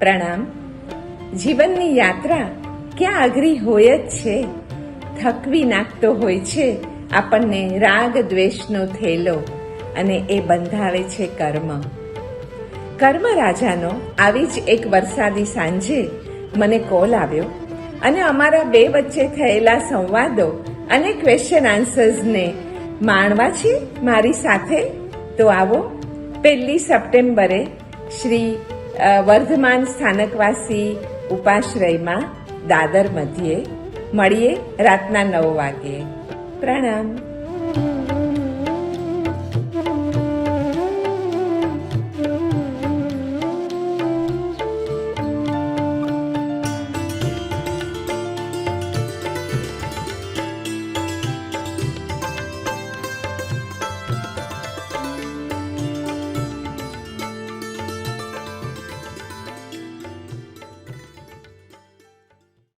પ્રણામ. જીવનની યાત્રા ક્યાં અઘરી હોય જ છે. થકવી નાખતો હોય છે. આપણને રાગ દ્વેષનો થેલો અને એ બંધાવે છે કર્મ. કર્મ રાજાનો આવી જ એક વરસાદી સાંજે મને કોલ આવ્યો અને અમારા બે વચ્ચે થયેલા સંવાદો અને ક્વેશ્ચન આન્સર્સને માણવા છે મારી સાથે? તો આવો, પહેલી સપ્ટેમ્બરે શ્રી વર્ધમાન સ્થાનકવાસી ઉપાશ્રયમાં દાદર મધ્યે મળીએ રાતના નવ વાગ્યે. પ્રણામ.